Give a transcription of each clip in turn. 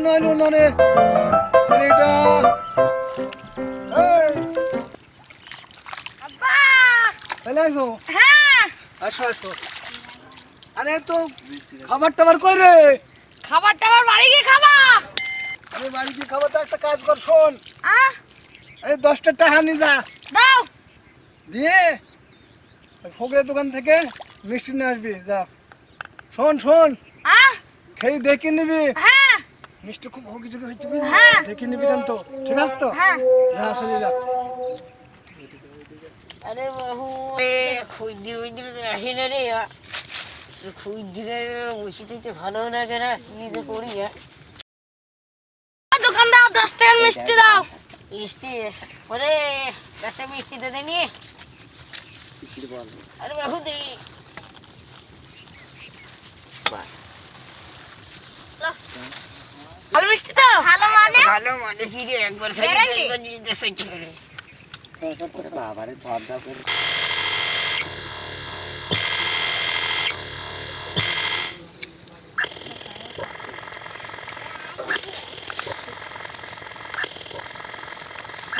তখন আইলো ছেলেটা। হ্যাঁ। আসো আসো আরে তো খাবার টাবার কই রে? খাবার টাবার বাড়ি গিয়ে খাবা। আরে বাড়ি কি খাবার তো একটা কাজ কর শোন। এই দশটা টাকা নিয়ে যা। দাও। দিয়ে ফকরের দোকান থেকে মিষ্টি নিয়ে আসবি যা। শোন শোন। খেয়ে দেখে নিবি। হ্যাঁ। মিষ্টি খুব হকি চুকি হয়েছে হ্যাঁ। দেখে নিবি তো। ঠিক আছে তো? হ্যাঁ। যা চলে যা। আরে খুঁজতে বুঝতে তো আসি না রে খুঁজতে বসে থাকতে ভালো লাগে না নিজে করি হ্যাঁ দোকান দাও দশ টাকার মিষ্টি দাও। মিষ্টি ওরে দশটা মিষ্টি দে দেনি আরে বাবু দে ভালো মিষ্টি তো ভালো মানে ভালো মানে কি রে একবার Guarantee? একবার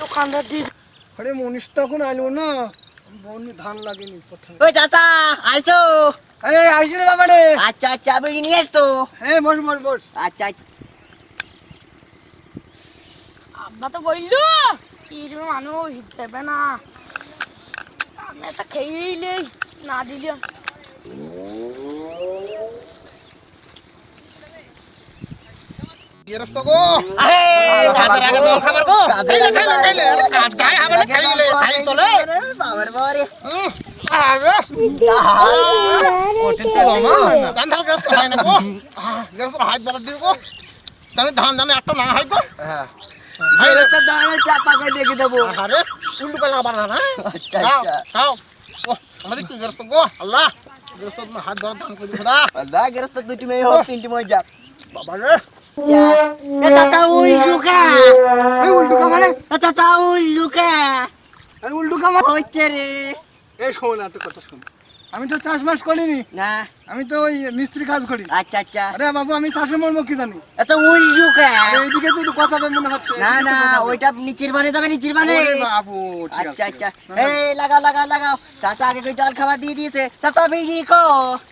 দোকানদার দি আরে মনীষ তখন আইলো না। বনি ধান লাগেনি প্রথমে। ওই চাচা আইছো? আরে রে বাবা রে আচ্ছা আচ্ছা বেরিয়ে নিয়ে আসতো। হ্যাঁ বস বস বস। আচ্ছা। আব্বা তো বলল কি মানুষ দেবে না। আমি তো খেয়েই নেই না দিলে। ধান ধান হয় একটা না হয় গো। হ্যাঁ। একটা দাঁড়ে চাপা করে দেখে দেবো? আরে উল্টো কালা আবার না আচ্ছা আচ্ছা। খাও ও আমাদের কি গেরস্ত গো? আল্লাহ গেরস্ত তোমার হাত ধরা ধান করে খোদা। আল্লাহ গেরস্ত দুটি মেয়ে হোক তিনটি মরে যাক। বাবা রে। এ তাতা উল উল্টো কামালে এ তাতা উল লুকা এই উল্টো কামালে হচ্ছে রে। এই শোন এত কথা শোন। আমি তো চাষবাস করিনি। না। আমি তো ওই মিস্ত্রি কাজ করি। আচ্ছা আচ্ছা। আরে বাবু আমি চাষের মর্ম কি জানি? এত উল লুকা এইদিকে তো কথা মনে হচ্ছে। না না তো। ওইটা নিচের মানে যাবে নিচের মানে বাবু আচ্ছা আচ্ছা। এই লাগাও লাগাও লাগাও। চাচা আগে করে জল খাবার দিয়ে দিয়েছে। চাচা বিড়ি কো।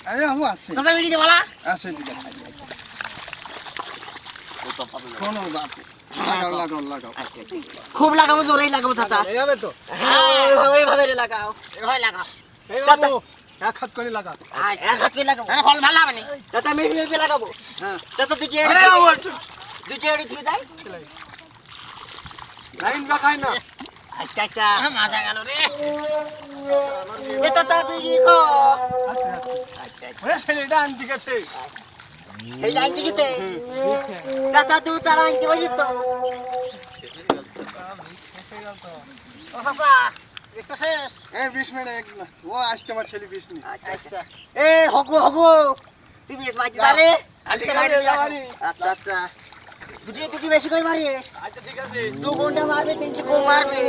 আরে বাবু আছে চাচা বিড়ি দে বলা। আছে ঠিক আছে। শোনো বাপু লাগাও লাগাও লাগাও। খুব লাগাবো জোরেই লাগাবো চাচা। এই হবে তো? হ্যাঁ ওইভাবে ওইভাবে লাগাও। এভাবে লাগাও এই বাবু এক হাত করে লাগা আচ্ছা, এক হাত করে লাগাবো? ফল ভালো হবে না? চাচা মেঘ মেঘ লাগাবো। হ্যাঁ। চাচা তুই যে আরে বাবু একটু তুই যে এড়ি তুই? ছেলে লাইন বাকাই না। আচ্ছা আচ্ছা। মজা গেল রে। এ চাচা বিড়ি কো আচ্ছা আচ্ছা। আচ্ছা আচ্ছা। ওরে ছেলেটা আনতে গেছে। এই লাইন দিকে চাচা তুই তারা আনতে পারিস তো। ও চাচা এসতো শেষ। এই বিশ মিনিট এক না। ও আসছে আমার ছেলে বিশ মিনিট আচ্ছা এ হগু হগু। তুই বেশ মাইতে পারে আজকে গাড়ি যাবানি আচ্ছা আচ্ছা। দুটি দুটি বেশি করে মারি। আচ্ছা ঠিক আছে। দু ঘণ্টা মারবে তিনটে কম মারবে।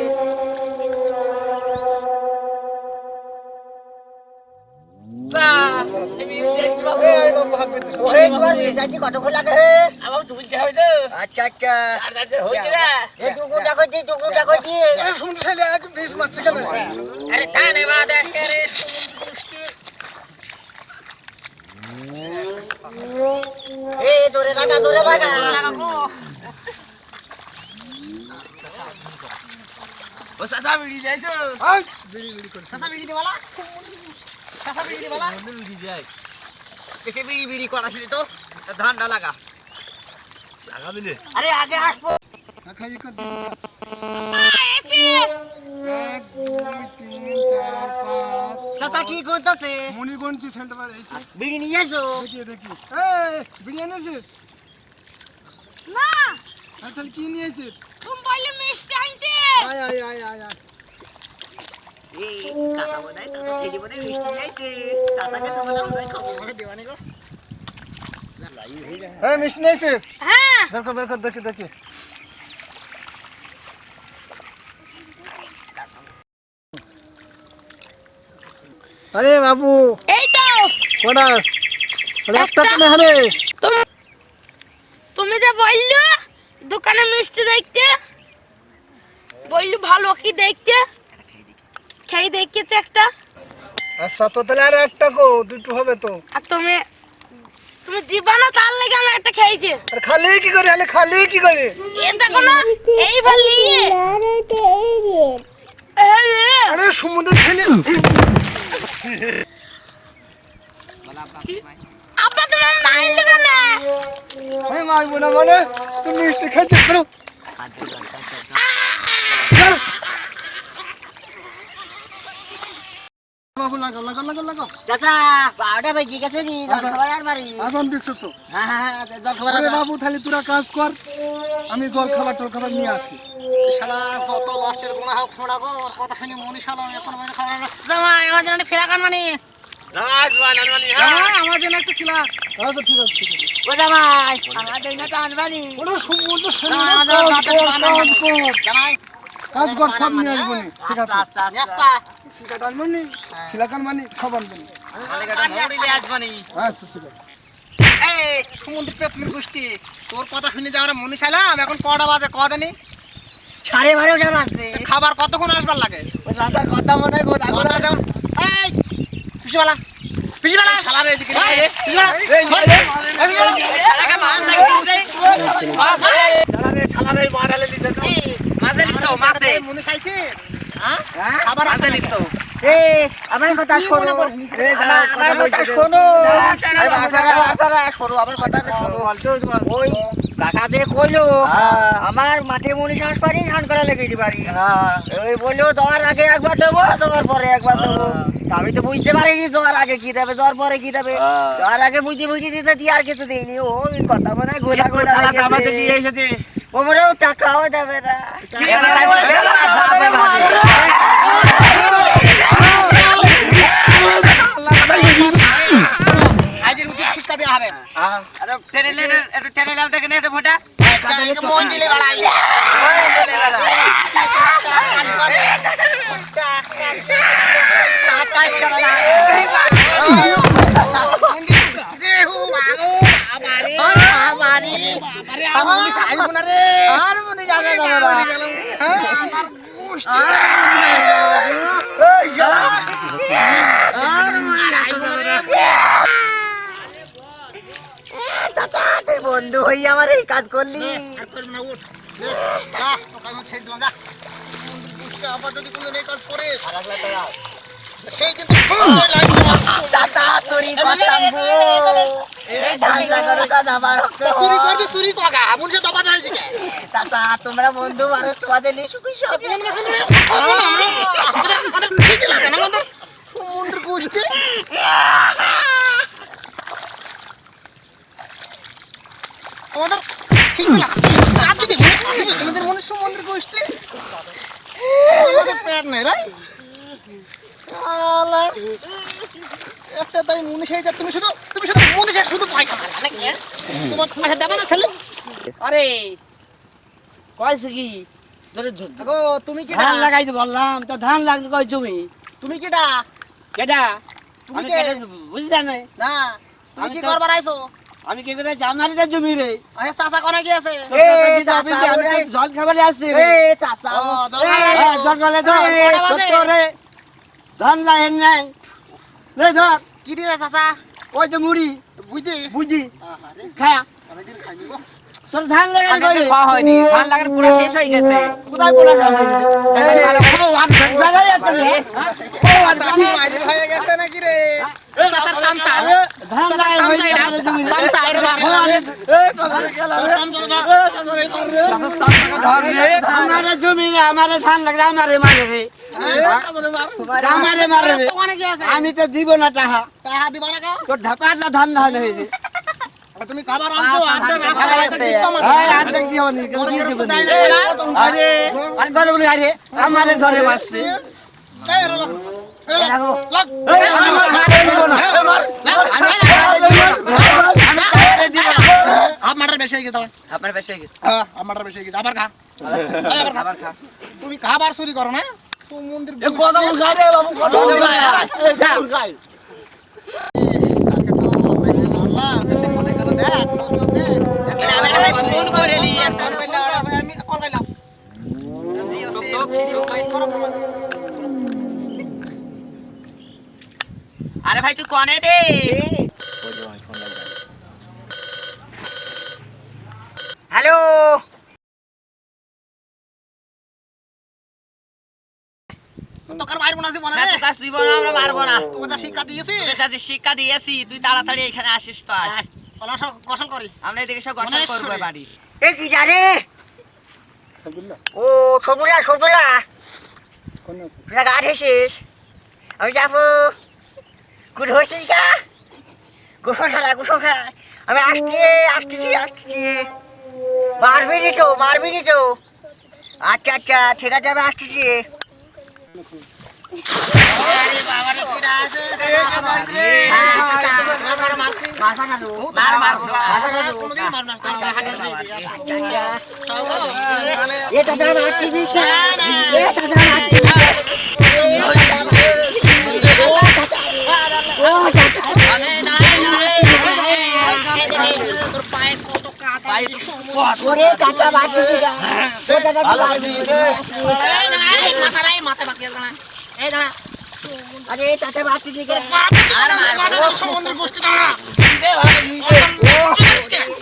আচ্ছা আচ্ছা আরে শুন ছেলে এক বিশ মারছে কেন আরে তানে মা দেখে এ দূরে লাগা দূরে লাগা বিড়ি বিড়ি করে কাঁচা বিড়ি দেওয়ালা কাঁচা বিড়ি দেওয়ালা বেশি বিড়ি বিড়ি করাছিলি তো ধানটা লাগা। আরে আগে আসব। খাই কর। চাচা কি করতেছে? মণিগঞ্জি সেন্টার এই বিড়ি নিয়ে এসো। দেখি দেখি। এই বিরিয়ানি এনেছিস? না। তাহলে কি নিয়েছিস তুমি বললে মিষ্টি আনতে। আয় আয় আয় আয় আয়। হ্যাঁ আরে বাবু এই তো তুমি যে বলল দোকানে মিষ্টি দেখতে বলল ভালো কি দেখতে খেয়ে দেখেছে একটা? আচ্ছা তো তাহলে আর একটা গো দুটো হবে তো। আর তুমি তুমি দিবা না তার লেগে আমি একটা খেয়েছি? আর খালি কি করে আলে খালি কি করে? এ দেখো না এই ভালি। আরে সমুদ্রের ছেলে। আব্বা তোমার মারলে কেন আমি মারবো না মানে তুমি মিষ্টি খাইছো করো লাগাও লাগাও লাগাও লাগাও লাগাও চাচা বারোটা বেজে গেছে নি জল খাবার আর বাড়ি আজান দিচ্ছে তো হ্যাঁ হ্যাঁ হ্যাঁ, জল খাবার আরে বাবু তাহলে তোরা কাজ কর আমি জল খাবার টল খাবার নিয়ে আসি। শালা যত নষ্টের গুণা হোক শোনা গো কথা শুনে মনে শালা এখন মনে খাবার জামাই আমার জন্য কান মানে আমার জন্য একটা খিলা আচ্ছা ঠিক আছে ঠিক আছে। ও জামাই আমার জন্য তো আনবানি ওরা জামাই, সৈন্য আমাদের কাজ কর, সব নিয়ে আসব ঠিক আছে আচ্ছা আচ্ছা আচ্ছা সিগারেট আনব নি খিলাকান মানি সব আনব নি আচ্ছা ঠিক আছে এই গোষ্ঠী তোর কথা শুনে যাওয়ার মনে চাইলাম এখন কটা বাজে কটা নেই সাড়ে বারোটা বাজছে খাবার কতক্ষণ আসবার লাগে রাতার কথা মনে হয় কথা কথা যেমন এই পিসিবালা পিসিবালা শালার এদিকে আমার কথা শোনো। আমার কথা শোনো। শোনো আমার কথা ওই কাকা যে কইলো আমার মাঠে মনীষ পারি ধান করা লেগে দিতে পারি। ওই বলল যাওয়ার আগে একবার দেবো যাওয়ার পরে একবার দেবো। আমি তো বুঝতে পারিনি যাওয়ার আগে কি দেবে জ্বর পরে কি দেবে। জ্বর আগে বুঝতে বুঝতে দিতে দিয়ে আর কিছু দিইনি। ও কথা মনে হয় গোলা গোলা মনে হয় টাকাও দেবে না শিক্ষা আরে বন্ধু হই আমার এই কাজ করলি। চুরি করতাম গো এই ধান লাগানো দাদা দিকে দাদা তোমরা বন্ধু মানুষ তোমাদের নিয়ে সুখী সমুদ্র গোষ্ঠী আমাদের ঠিক না? আমাদের মনে সমুদ্র গোষ্ঠী আমাদের প্যাট নেই রাই আলা একটা তাই মনে সেই যা তুমি শুধু তুমি শুধু শুধু পয়সা মারলা নাকি হ্যাঁ? তোমার পয়সা দেবে না ছেলে? আরে কয়েছে কি? তোরে দেখো তুমি কি ধান লাগাইতে বললাম তো ধান কই তুমি? তুমি কিটা কেডা? তুমি কে? কেডা বুঝলা না না তুমি কি করবার আইছো? আমি কে জমি রে? আরে চাচা কোনে কি আছে জল খাবারে রে। চাচা জল খাবারে। ধর ধান লাগেন নাই। রে ধর। কি চাচা? ওই তো মুড়ি। বুঝি? বুঝি। খায়া অনেকদিন খাইনি গো। তোর ধান লাগান কই রে? হয়নি? ধান লাগার পুরো শেষ হয়ে গেছে। কোথায় বলা আছে ও আর। লাগাই আছে রে ও আর হয়ে গেছে নাকি রে? চাচার ধান লাগাই হই আমাদের জমি রে। আমারে জমি রে, আমারে ধান আমারে রে আমারে মারে রে। কোনে কি আছে? আমি তো দিব না টাহা টাকা দিবা না তোর ধান ধান হয়েছে। তুমি খাবার আনছো আরে, আরে ঘরে বলি, আরে, আমারে ধরে মারছে। বেশি হয়ে গেছে আপনার বেশি হয়ে গেছে। হ্যাঁ বেশি হয়ে গেছে। আবার খা। আবার খা। তুমি খাবার চুরি করো না? আরে ভাই তুই কনে রে? না জীবনে আমরা মারবো না। তোকে যা শিক্ষা দিয়েছি? তোকে যা শিক্ষা দিয়েছি তুই তাড়াতাড়ি এখানে আসিস তো আয়। আয়, ওলা সব গোসল করি। আমরা এদিকে সব গোসল করব আছে? বাড়ি। এ কি জানে? ও সবুলা সবুলা কোন আছে? তুই গা ঢেসিস আমি যাব। গুড হয়েছিস গা? গোসল খেলা গোসল খেলা আমি আসছি আসতেছি আসতেছি মারবি নি তো মারবি নি তো। আচ্ছা আচ্ছা ঠিক আছে আমি আসতেছি আরে বাবা রে কিরা আছে মার, মার। কোনদিন মার না তোর হাতে দিয়ে এ দাদা মারতেছিস কেন এ দাদা মারতেছিস ও তোর পায়ে কত কাটা ওরে দাদা মারতেছিস কেন? এ দাদা মারবি মাথা বাকি এই দাঁড়া। আরে তাতে মারতেছিস কেন? আর মার গোষ্ঠী দাঁড়া